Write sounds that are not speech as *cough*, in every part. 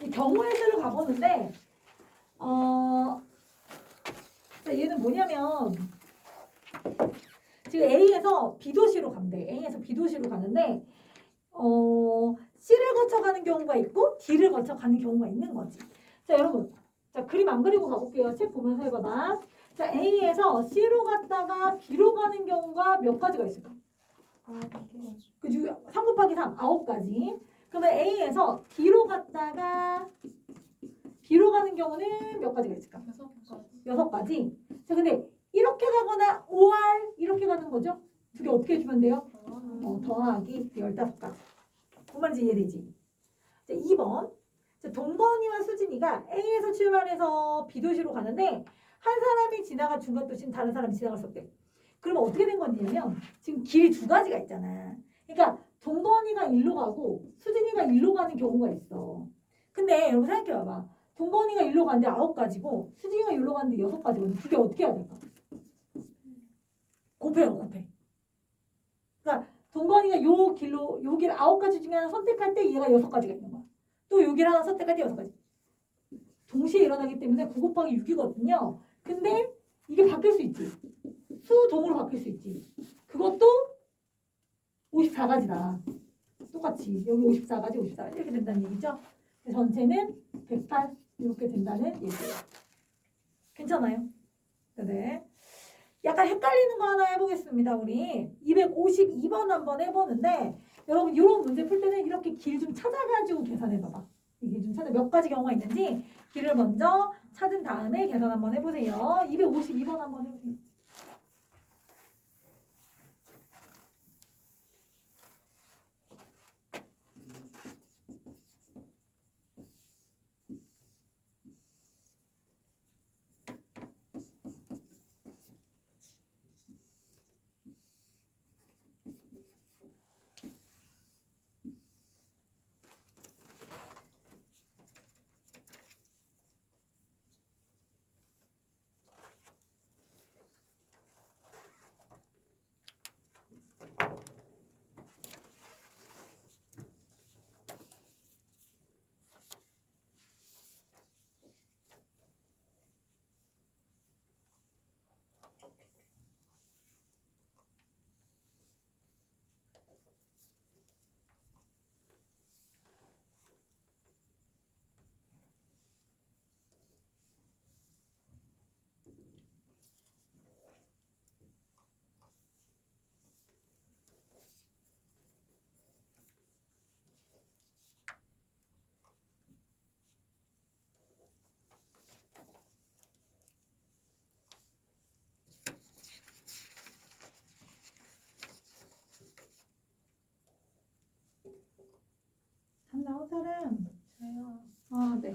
이 경우의 수를 가보는데 어 자, 얘는 뭐냐면 지금 A에서 B도시로 간대. A에서 B도시로 가는데 어 C를 거쳐 가는 경우가 있고 D를 거쳐 가는 경우가 있는 거지. 자 여러분 자 그림 안 그리고 가볼게요. 책 보면서 해봐봐. 자 A에서 C로 갔다가 B로 가는 경우가 몇 가지가 있을까? 아, 그 중, 3 곱하기 3, 9가지. 그러면 A에서 B로 갔다가 B로 가는 경우는 몇 가지가 있을까? 여섯 가지. 여섯 가지. 자, 근데 이렇게 가거나 OR 이렇게 가는 거죠? 두 개 어떻게 해주면 돼요? 어, 더하기 15가지. 뭔 말인지 이해되지? 자, 2번. 자, 동건이와 수진이가 A에서 출발해서 B도시로 가는데 한 사람이 지나가 중간 도시는 다른 사람이 없대. 그러면 어떻게 된 거냐면 지금 길이 두 가지가 있잖아. 그러니까 동건이가 일로 가고 수진이가 일로 가는 경우가 있어. 근데 여러분 생각해 봐봐. 동건이가 일로 가는데 아홉 가지고 수진이가 일로 가는데 여섯 가지거든. 두개 어떻게 해야 될까? 곱해요, 곱해. 그러니까 동건이가 요 길로 요 길 아홉 가지 중에 하나 선택할 때 얘가 여섯 가지가 있는 거야. 또 요 길 하나 선택할 때 여섯 가지. 동시에 일어나기 때문에 9 곱하기 6이거든요. 근데 이게 바뀔 수 있지. 수동으로 바뀔 수 있지. 그것도 54가지다. 똑같이 여기 54가지, 54가지 이렇게 된다는 얘기죠. 그래서 전체는 108 이렇게 된다는 얘기예요. 괜찮아요? 네. 약간 헷갈리는 거 하나 해보겠습니다. 우리 252번 한번 해보는데 여러분 이런 문제 풀 때는 이렇게 길 좀 찾아가지고 계산해봐봐. 이게 좀 찾아 몇 가지 경우가 있는지 길을 먼저 찾은 다음에 계산 한번 해보세요. 252번 한번 해보세요. 나온 사람. 저요. 아, 네.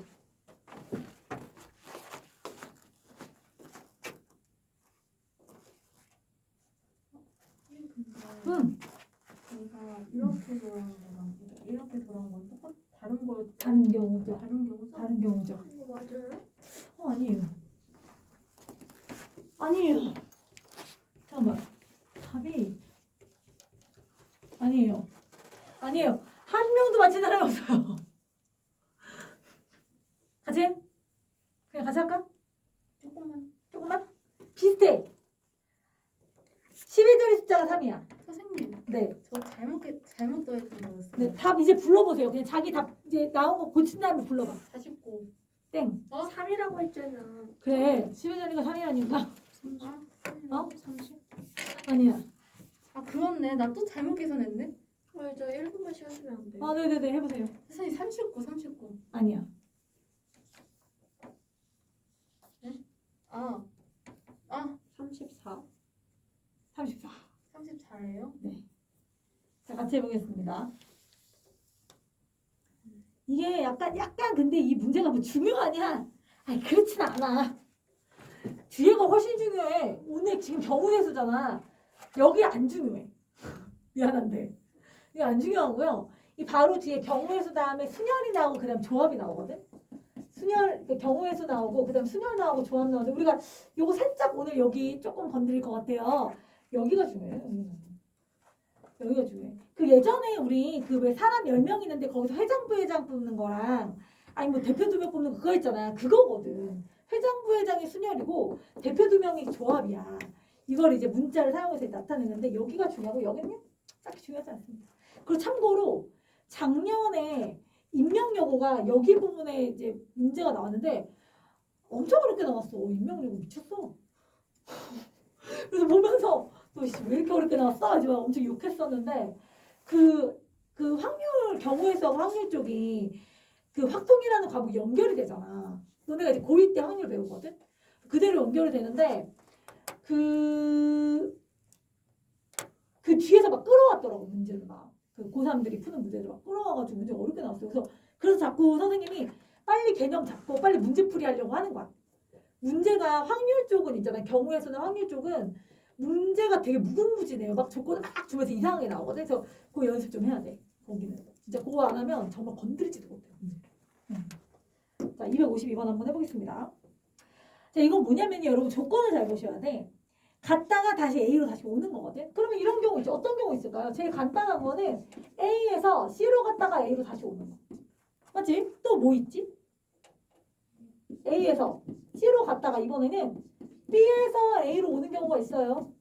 응. 제가 이렇게 돌아온 거랑 이렇게 돌아온 건 똑같 다른 거 다른 경우죠. 다른 경우죠? 다른 경우죠. 맞아요? 어, 아니에요. 아니에요. 잠깐만. 답이 아니에요. 아니에요. 한 명도 맞힌 사람이 없어요. *laughs* 같이? 해? 그냥 같이 할까? 조금만 조금만? 비슷해. 11자리 숫자가 3이야. 선생님 네. 저 잘못 잘못 더했던 거였어요. 네. 답 이제 불러보세요. 그냥 자기 답 이제 나온 거 고친 다음에 불러봐. 49. 땡. 어? 3이라고 했잖아. 그래. 11자리가 3이라니까. 30. 어? 30. 아니야. 아 그렇네. 나 또 잘못 계산했네. 어, 저 1분만 쉬어주면 안 돼요? 아, 네네네. 해보세요. 선생님 39, 39. 아니야. 아, 아, 34. 34. 34예요? 자, 같이 해보겠습니다. 이게 약간, 약간 근데 이 문제가 뭐 중요하냐? 아니, 그렇진 않아. 뒤에가 훨씬 중요해. 오늘 지금 경우대수잖아. 여기 안 중요해. *laughs* 미안한데. 이게 안 중요하고요. 이 바로 뒤에 경우의 수 다음에 순열이 나오고 그다음 조합이 나오거든. 순열 수 나오고 그다음 순열 나오고 조합 나오는데 우리가 요거 살짝 오늘 여기 조금 건드릴 것 같아요. 여기가 중요해요. 여기가. 여기가 중요해. 그 예전에 우리 그 왜 사람 10명 있는데 거기서 회장 부회장 뽑는 거랑 아니 뭐 대표 두 명 뽑는 그거 있잖아. 그거거든. 회장 부회장이 순열이고 대표 두 명이 조합이야. 이걸 이제 문자를 사용해서 나타내는데 여기가 중요하고 여기는 딱히 중요하지 않습니다. 그리고 참고로 작년에 임명여고가 여기 부분에 이제 문제가 나왔는데 엄청 어렵게 나왔어. 임명여고 미쳤어. *laughs* 그래서 보면서 너왜 이렇게 어렵게 나왔어? 하지만 엄청 욕했었는데 그, 그 확률 경우에서 확률 쪽이 그 확통이라는 과목이 연결이 되잖아. 너네가 이제 고2 때 확률 배우거든? 그대로 연결이 되는데 그, 그 뒤에서 막 끌어왔더라고, 문제를 막. 그 고3들이 푸는 문제를 막 끌어와가지고 문제가 어렵게 나왔어요. 그래서, 그래서 자꾸 선생님이 빨리 개념 잡고 빨리 문제풀이 하려고 하는 거야. 문제가 확률 쪽은 있잖아. 경우에서는 확률 쪽은 문제가 되게 무궁무진해요. 막 조건을 막 주면서 이상하게 나오거든. 그래서 그거 연습 좀 해야 돼. 거기는. 진짜 그거 안 하면 정말 건드리지도 못해요. 음. 자, 252번 한번 해보겠습니다. 자, 이건 뭐냐면요. 여러분 조건을 잘 보셔야 돼. 갔다가 다시 A로 다시 오는 거거든. 그러면 이런 경우 있죠. 어떤 경우 있을까요? 제일 간단한 거는 A에서 C로 갔다가 A로 다시 오는 거. 맞지? 또 뭐 있지? A에서 C로 갔다가 이번에는 B에서 A로 오는 경우가 있어요.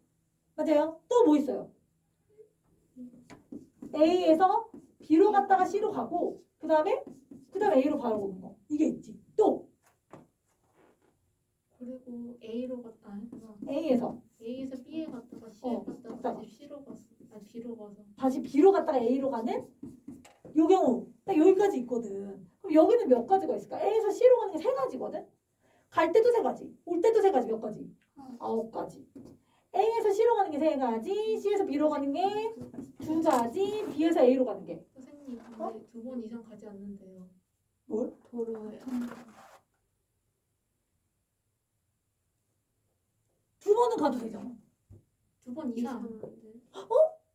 맞아요? 또 뭐 있어요? A에서 B로 갔다가 C로 가고 그 다음에 그 다음에 A로 바로 오는 거. 이게 있지. 또 그리고 A로 갔다. A에서 A에서 B에 갔다가 C에 어, 갔다가 갔다가. 다시 C로 갔어. 아 B로 가서. 다시 B로 갔다가 A로 가는 요 경우 딱 여기까지 있거든. 그럼 여기는 몇 가지가 있을까? A에서 C로 가는 게 세 가지거든. 갈 때도 세 가지, 올 때도 세 가지 몇 가지? 아홉 가지. A에서 C로 가는 게 세 가지, C에서 B로 가는 게 두 가지, B에서 A로 가는 게 선생님 근데 어? 두 번 이상 가지 않는데요. 뭘? 도로에. 두 번은 가도 되잖아. 두 번 이상.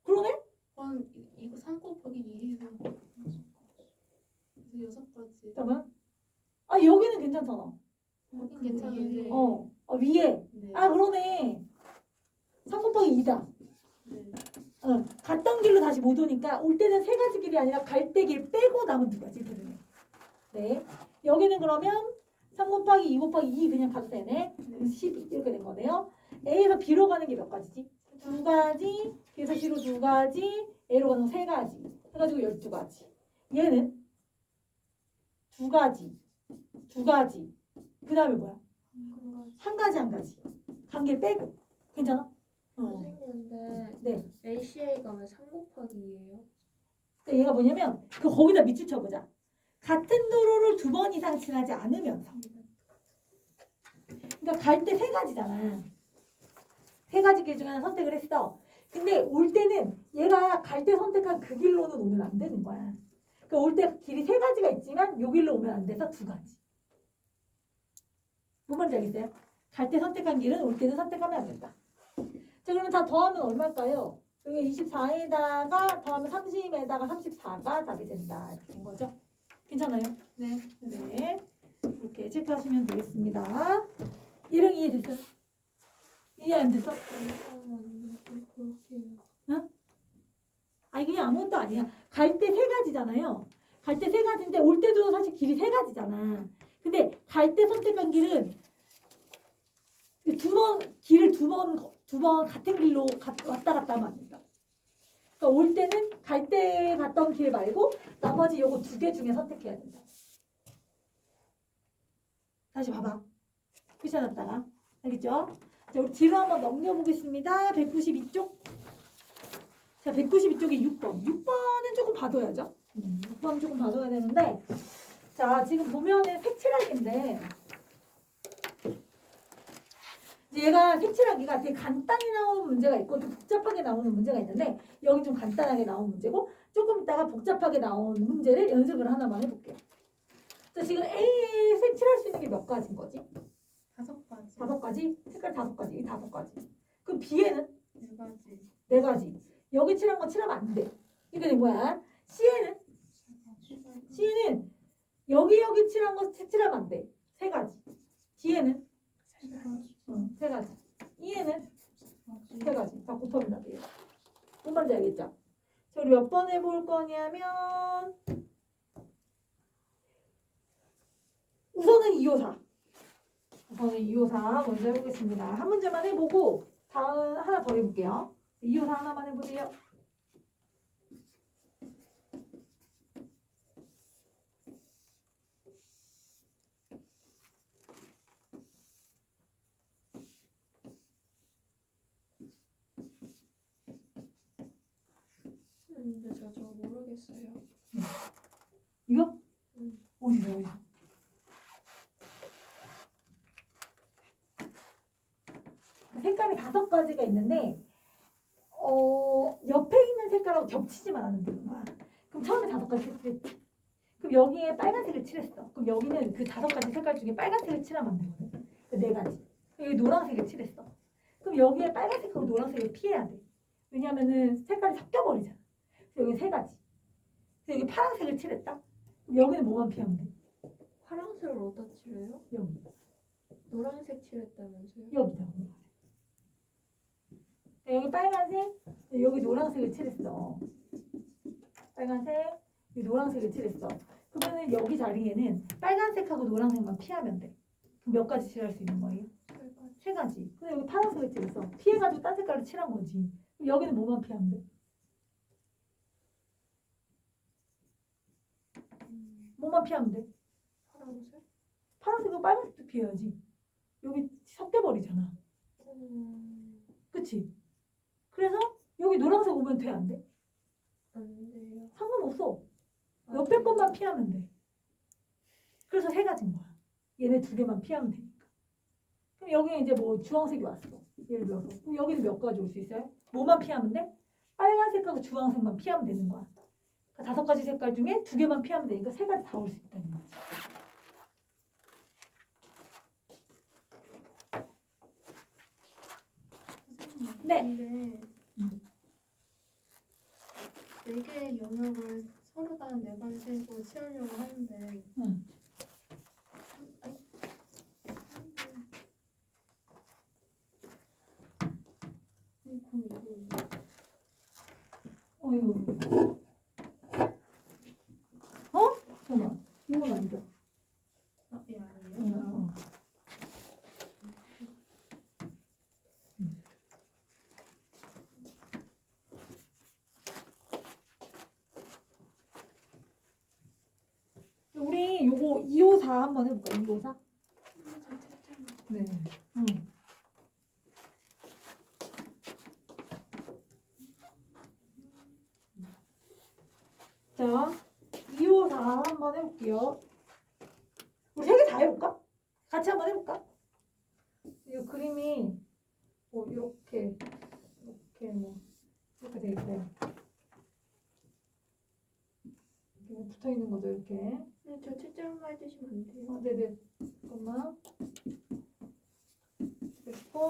그러네? 그건 이- 이거 3 곱하기 2에서 그래서 여섯 가지. 잠깐만. 아 여기는 괜찮잖아. 거긴 괜찮은데. 어, 어 위에. 네. 아 그러네. 3 곱하기 2다. 네. 어, 갔던 길로 다시 못 오니까 올 때는 세 가지 길이 아니라 갈 때 길 빼고 남은 두 가지 되네. 네. 여기는 그러면 3 곱하기 2 곱하기 2 그냥 가도 되네. 그래서 12 이렇게 된 거네요. A에서 B로 가는 게 몇 가지지? 두 가지, B에서 C로 두 가지, A로 가는 거세 가지. 해가지고 12가지. 얘는 두 가지, 두 가지. 그 다음에 뭐야? 한 가지 한 가지. 관계 빼고. 괜찮아? 어. 선생님 근데 네. ACA 가면 3 곱하기 2예요? 그러니까 얘가 뭐냐면 그 거기다 밑줄 쳐보자. 같은 도로를 두 번 이상 지나지 않으면서. 그러니까 갈 때 세 가지잖아. 세 가지 길 중에 하나 선택을 했어. 근데 올 때는 얘가 갈 때 선택한 그 길로는 오면 안 되는 거야. 그러니까 올 때 길이 세 가지가 있지만 요 길로 오면 안 돼서 두 가지. 뭔 말인지 알겠어요? 갈 때 선택한 길은 올 때는 선택하면 안 된다. 자 그러면 다 더하면 얼마일까요? 여기 24에다가 더하면 30에다가 34가 답이 된다. 이렇게 된 거죠. 괜찮아요? 네. 네. 이렇게 체크하시면 되겠습니다. 이름 이해됐어요? 이해 안 됐어? 아니 그냥 아무것도 아니야. 갈 때 세 가지잖아요. 갈 때 세 가지인데 올 때도 사실 길이 세 가지잖아. 근데 갈 때 선택한 길은 두 번 길을 두 번 두 번 같은 길로 가- 왔다 갔다 하면 안 된다. 그러니까 올 때는 갈 때 갔던 길 말고 나머지 요거 두 개 중에 선택해야 된다. 다시 봐봐. 푸셔놨다가 알겠죠? 자, 우리 뒤로 한번 넘겨보겠습니다. 192쪽. 자, 192쪽에 6번. 6번은 조금 봐둬야죠. 음, 6번 조금 봐둬야 되는데, 자, 지금 보면은 색칠하기인데, 얘가 색칠하기가 되게 간단히 나오는 문제가 있고 좀 복잡하게 나오는 문제가 있는데, 여기 좀 간단하게 나온 문제고, 조금 이따가 복잡하게 나온 문제를 연습을 하나만 해볼게요. 자, 지금 A에 색칠할 수 있는 게 몇 가지인 거지? 다섯 가지. 가지? 색깔 다섯 가지, 이 다섯 가지. 그럼 B에는 네 가지. 네 가지. 여기 칠한 거 칠하면 안 돼. 이게 된 거야. C에는 C에는 여기 여기 칠한 거 칠하면 안 돼. 세 가지. D에는 응, 세 가지. E에는 세 가지. 다 곱하면 다 돼요. 뭔 말인지 알겠죠? 자, 우리 몇 번 해볼 거냐면 254. 저는 254 먼저 해보겠습니다. 한 문제만 해보고 다음 하나 더 해볼게요. 254 하나만 해보세요. 근데 저 저거 모르겠어요. 이거? 응. 어디서 어디서? 색깔이 다섯 가지가 있는데 어 옆에 있는 색깔하고 겹치지만 되는 거야. 그럼 처음에 다섯 가지 칠했지. 그럼 여기에 빨간색을 칠했어. 그럼 여기는 그 다섯 가지 색깔 중에 빨간색을 칠하면 되거든. 그네 가지. 여기 노란색을 칠했어. 그럼 여기에 빨간색하고 노란색을 피해야 돼. 왜냐면은 색깔이 섞여버리잖아. 여기 세 가지. 여기 파란색을 칠했다. 여기는 뭐만 피하면 돼? 파란색을 어디다 칠해요? 여기. 노란색 칠했다면서요? 여기다. 여기 빨간색, 여기 노란색을 칠했어. 빨간색, 여기 노란색을 칠했어. 그러면은 여기 자리에는 빨간색하고 노란색만 피하면 돼. 몇 가지 칠할 수 있는 거예요? 세 가지. 근데 여기 파란색을 칠했어. 피해가지고 딴 색깔을 칠한 거지. 여기는 뭐만 피하면 돼? 음, 뭐만 피하면 돼? 파란색? 파란색과 빨간색도 피해야지. 여기 섞여버리잖아. 음, 그치? 그래서 여기 노란색 오면 돼, 안 돼? 안 돼요. 상관없어. 아, 옆에 것만 피하면 돼. 그래서 세 가지인 거야. 얘네 두 개만 피하면 되니까. 그럼 여기 이제 뭐 주황색이 왔어. 예를 들어서. 그럼 여기는 몇 가지 올 수 있어요? 뭐만 피하면 돼? 빨간색하고 주황색만 피하면 되는 거야. 그러니까 다섯 가지 색깔 중에 두 개만 피하면 되니까 세 가지 다 올 수 있다는 거지. 네. 근데 음. 네 개의 영역을 서로 다른 네 가지로 치우려고 하는데 응. 아니, 그럼 이거 어이구. 어? 잠깐만. 이건 아니 2호 2호 4 한번 해볼까? 2호 4. 네. 응. 자, 2호 4 한번 해볼게요. 우리 세 개 다 해볼까? 같이 한번 해볼까? 이 그림이 뭐 이렇게 이렇게 뭐 이렇게 돼 있어요. 붙어 있는 거죠 이렇게. 근데 저 채점만 해주시면 안 돼요? 어, 네네. 잠깐만. 됐고.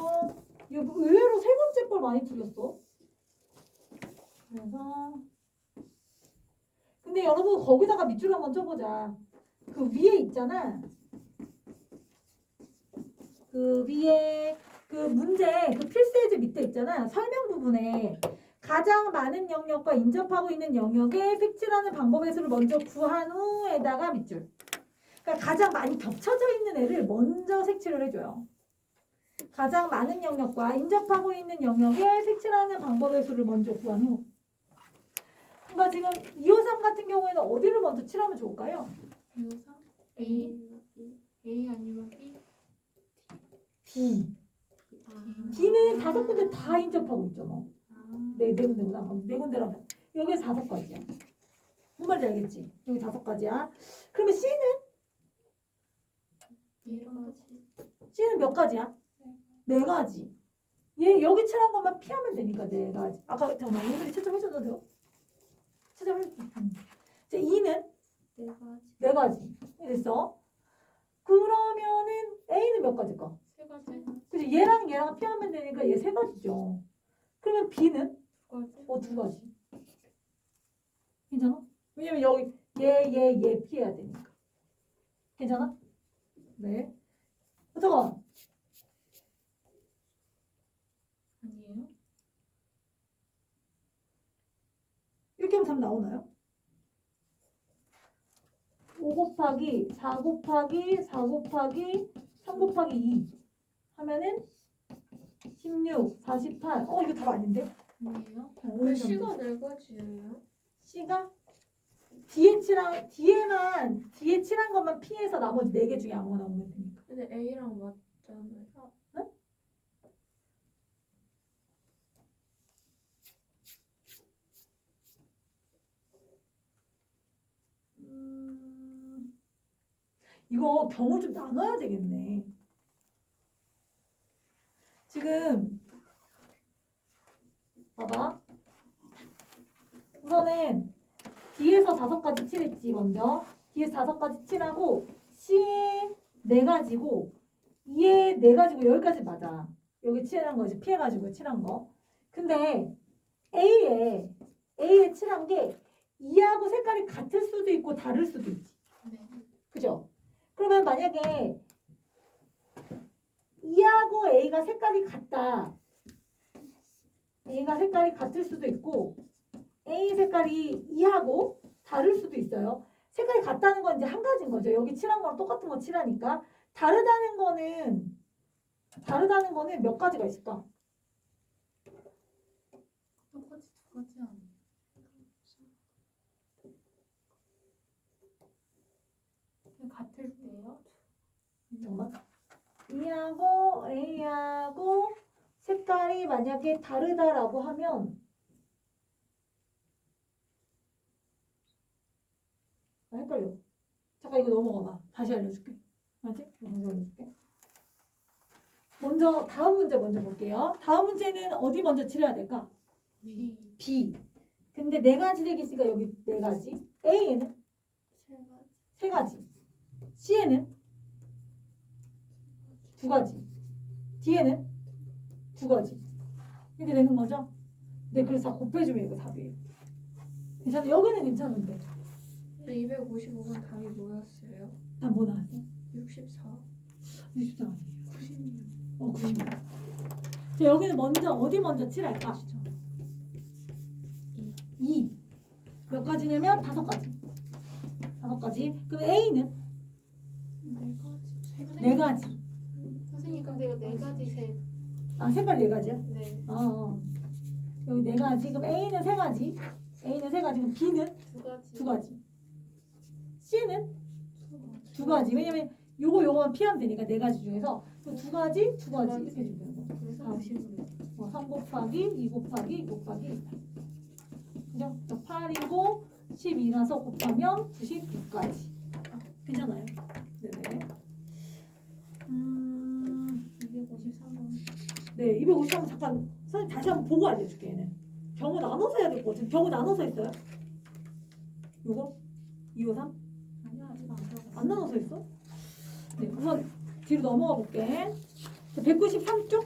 이거 뭐 의외로 세 번째 걸 많이 풀렸어. 그래서. 근데 여러분, 거기다가 밑줄 한번 쳐보자. 그 위에 있잖아. 그 위에 그 문제, 그 필수예제 밑에 있잖아. 설명 부분에 가장 많은 영역과 인접하고 있는 영역에 색칠하는 방법의 수를 먼저 구한 후에다가 밑줄. 그러니까 가장 많이 겹쳐져 있는 애를 먼저 색칠을 해줘요. 가장 많은 영역과 인접하고 있는 영역에 색칠하는 방법의 수를 먼저 구한 후. 그러니까 지금 253 같은 경우에는 어디를 먼저 칠하면 좋을까요? 유사 A, A A 아니면 B D. 아. D는 다섯 군데 다 인접하고 있잖아. 아. 네, 네 군데구나. 어, 네 군데라면. 여기 다섯 가지야. 뭔 말인지 알겠지? 여기 다섯 가지야. 그러면 C는? 이런 C는 몇 가지야? 네 가지. 얘 여기 칠한 것만 피하면 되니까 네 가지. 아까 잠깐만 오늘이 채점해줘도 돼요? 채점해. 음. 자, 2는 네 가지. 네 가지. 됐어? 그러면은 A는 몇 가지일까? 세 가지 그치? 얘랑 얘랑 피하면 되니까 얘 세 가지죠. 그러면 B는? 두 가지 어, 두 가지. 괜찮아? 왜냐면 여기 얘, 얘, 얘 피해야 되니까. 괜찮아? 네. 어, 잠깐. 아니에요? 이렇게 하면 답 나오나요? 5, 곱하기 4 곱하기 4 곱하기 3 곱하기 2 하면은 16, 48. 어 이거 답 아닌데? 뭐예요? 왜 시가 네 가지예요? C가 뒤에만 뒤에 칠한 것만 피해서 나머지 네 개 중에 아무거나 오면 되니까. 근데 A랑 맞잖아요. 음, 이거 경우 좀 나눠야 되겠네. 지금 봐봐. 우선은 뒤에서 다섯 가지 칠했지 먼저. 뒤에서 다섯 가지 칠하고 C에 네 가지고 E에 네 가지고 여기까지 맞아. 여기 칠한 거 이제 피해가지고 칠한 거. 근데 A에 A에 칠한 게 이하고 색깔이 같을 수도 있고 다를 수도 있지. 네. 그죠? 그러면 만약에 이하고 A가 색깔이 같다. A가 색깔이 같을 수도 있고 A 색깔이 이하고 다를 수도 있어요. 색깔이 같다는 건 이제 한 가지인 거죠. 여기 칠한 거랑 똑같은 거 칠하니까 다르다는 거는 다르다는 거는 몇 가지가 있을까? 똑같이 두 가지 아니에요? 그냥 같을 때요? 잠깐 만. E하고 A하고 색깔이 만약에 다르다라고 하면 아, 헷갈려. 잠깐 이거 넘어가봐. 다시 알려줄게. 알지? 다시 알려줄게. 먼저 다음 문제 먼저 볼게요. 다음 문제는 어디 먼저 칠해야 될까? B. B. 근데 네 가지 되기 있으니까 여기 네 가지. A에는 세 가지. 세 가지. C에는 두 가지. D에는 두 가지. 이렇게 되는 거죠? 네, 그래서 다 곱해주면 이거 답이에요. 괜찮아? 여기는 괜찮은데. 근데 255번 답이 뭐였어요? 다뭐 나왔어? 64. 60장 아니에요. 96. 어, 90. 자, 여기는 먼저 어디 먼저 칠할까? 2. 몇 가지냐면 다섯 가지. 다섯 가지. 그럼 A는 네 가지. 네 가지. 선생님 근데 이거 네 가지 세. 아, 색깔 네 가지야? 네. 어, 어. 여기 네 가지. 그럼 A는 세 가지. A는 세 가지. 그럼 B는 두 가지. 두 가지. C는 두 가지. 왜냐면 요거 요거만 피하면 되니까 네 가지 중에서 그두 가지, 두 가지 이렇게 거. 그래서 아. 90으로. 어, 3 곱하기 2 곱하기 2 곱하기 2. 그죠? 8이고 12라서 곱하면 96까지. 괜찮아요? 네네. 음, 253번. 네, 253 잠깐 선생님 다시 한번 보고 알려줄게 얘는. 경우 나눠서 해야 될 것 같은데 경우 나눠서 했어요? 요거? 253? 아니야 아직 안 들어갔어. 안 나눠서 했어? 네, 우선 뒤로 넘어가 볼게. 193쪽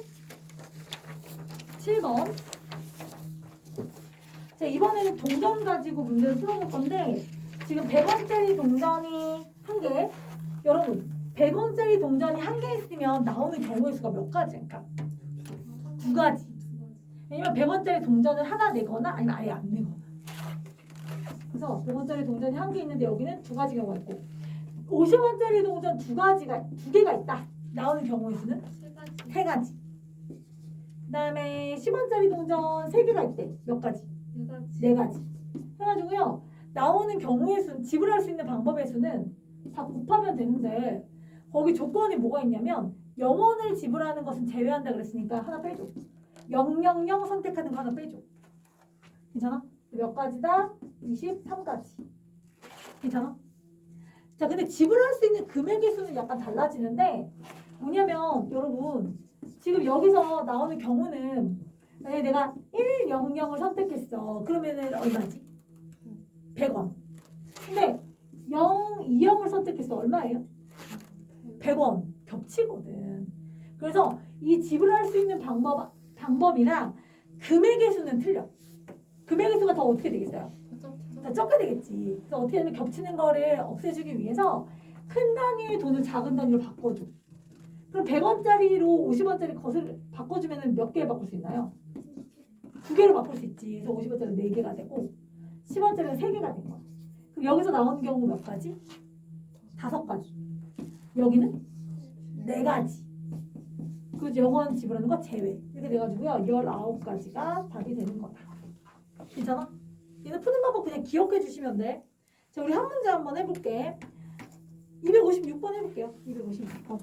7번. 자, 이번에는 동전 가지고 문제를 풀어볼 건데 지금 100원짜리 동전이 한 개. 여러분, 100원짜리 동전이 한 개 있으면 나오는 경우의 수가 몇 가지일까? 두 가지. 왜냐면 100원짜리 동전을 하나 내거나 아니면 아예 안 내거나. 그래서 100원짜리 동전이 한 개 있는데 여기는 두 가지 경우가 있고 50원짜리 동전 두 가지가 두 개가 있다. 나오는 경우의 수는 세 가지. 그다음에 10원짜리 동전 세 개가 있대. 몇 가지? 네 가지. 네 가지. 해가지고요. 나오는 경우의 수는 지불할 수 있는 방법의 수는 다 곱하면 되는데 거기 조건이 뭐가 있냐면 영원을 지불하는 것은 제외한다 그랬으니까 하나 빼줘. 000 선택하는 거 하나 빼줘. 괜찮아? 몇 가지다? 23가지. 괜찮아? 자, 근데 지불할 수 있는 금액의 수는 약간 달라지는데 뭐냐면 여러분 지금 여기서 나오는 경우는 만약에 내가 100을 선택했어. 그러면은 얼마지? 100원. 근데 0, 2형을 선택했어. 얼마예요? 100원. 겹치거든. 그래서 이 지불할 수 있는 방법, 방법이랑 금액의 수는 틀려. 금액의 수가 더 어떻게 되겠어요? 더더 적게 되겠지. 그래서 어떻게 하면 겹치는 거를 없애주기 위해서 큰 단위의 돈을 작은 단위로 바꿔줘. 그럼 100원짜리로 50원짜리 것을 바꿔주면 몇 개를 바꿀 수 있나요? 두 개로 바꿀 수 있지. 그래서 50원짜리 4개가 되고 10원짜리는 3개가 된 거야. 그럼 여기서 나오는 경우 몇 가지? 다섯 가지. 여기는 네 가지. 그 영원 집어넣는 거 제외. 이렇게 돼가지고요. 열아홉 가지가 답이 되는 거다. 괜찮아? 얘는 푸는 방법 그냥 기억해 주시면 돼. 자, 우리 한 문제 한번 해볼게. 256번 해볼게요. 256번.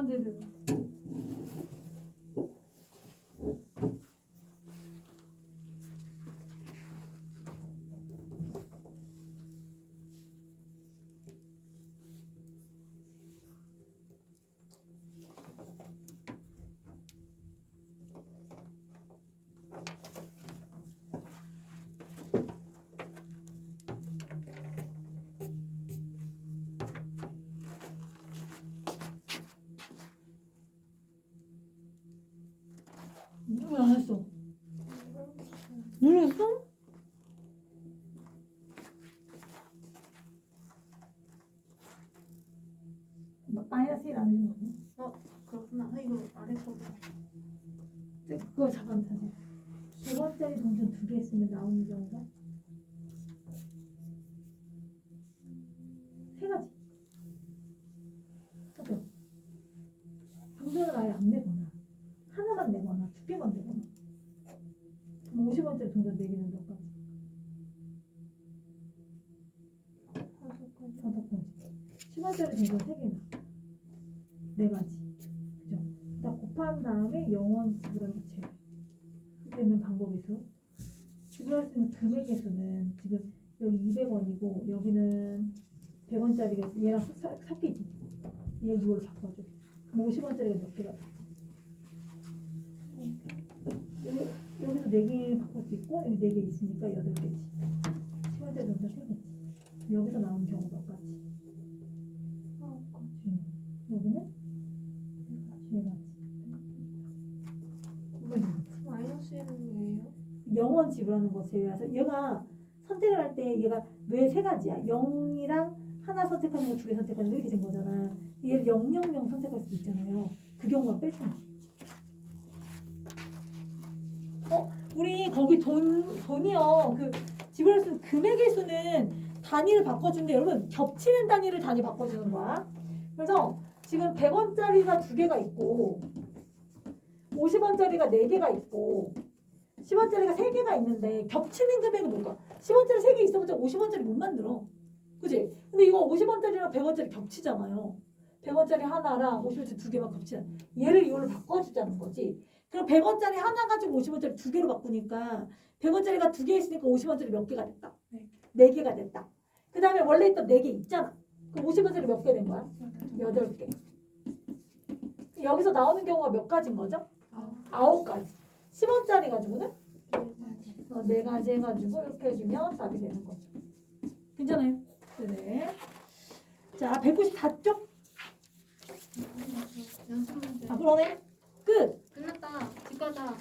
아, 네네. 왜안 했어? 모르겠어? 마- 마이너스 1 안 해준 거니? 그렇구나. 아, 이거 아래 거. 그거 잠깐 다시. 두 번짜리 동전 두 개 있으면 나오는 경우가 세 가지. 그죠? 동전을 아예 안 내거나 하나만 내거나 두 개만 내거나 그럼 50원짜리 동전 네 개는 몇 가지? 다섯 가지. 10원짜리 동전 세 개 영원 거 제외. 되는 방법에서 지불할 수 있는 금액의 수는 지금 여기 200원이고 여기는 100원짜리가 얘랑 사- 섞이지. 얘 이걸 바꿔줘. 그럼 50원짜리가 몇 개가 돼? 여기, 여기서 4개 바꿀 수 있고 여기 4개 있으니까 8개지. 10원짜리 정도 3개지. 여기서 나오는 경우 몇 가지? 음. 여기는 0원 지불하는 것 제외해서 얘가 선택을 할 때 얘가 왜 세 가지야? 0이랑 하나 선택하는 거, 두 개 선택하는 거 이렇게 된 거잖아. 얘를 000 선택할 수도 있잖아요. 그 경우가 뺄거야 어? 우리 거기 돈, 돈이요. 그 지불할 수 금액의 수는 단위를 바꿔준데 여러분 겹치는 단위를 단위 바꿔주는 거야. 그래서 지금 100원짜리가 두 개가 있고 50원짜리가 네 개가 있고 10원짜리가 3개가 있는데 겹치는 금액은 뭘까? 10원짜리 3개 있어봤자 50원짜리 못 만들어. 그지? 근데 이거 50원짜리랑 100원짜리 겹치잖아요. 100원짜리 하나랑 50원짜리 두 개만 겹치잖아. 얘를 이걸로 바꿔주자는 거지. 그럼 100원짜리 하나 가지고 50원짜리 두 개로 바꾸니까 100원짜리가 두 개 있으니까 50원짜리 몇 개가 됐다? 네. 네 개가 됐다. 그 다음에 원래 있던 네 개 있잖아. 그럼 50원짜리 몇 개 된 거야? 여덟 개. 여기서 나오는 경우가 몇 가지인 거죠? 아홉 가지. 10원짜리 가지고는 어, 어, 네 가지 해가지고 이렇게 해주면 답이 되는 거죠. 괜찮아요? 네네. 자, 194쪽. 아, 그러네. 끝. 끝났다. 집 가자.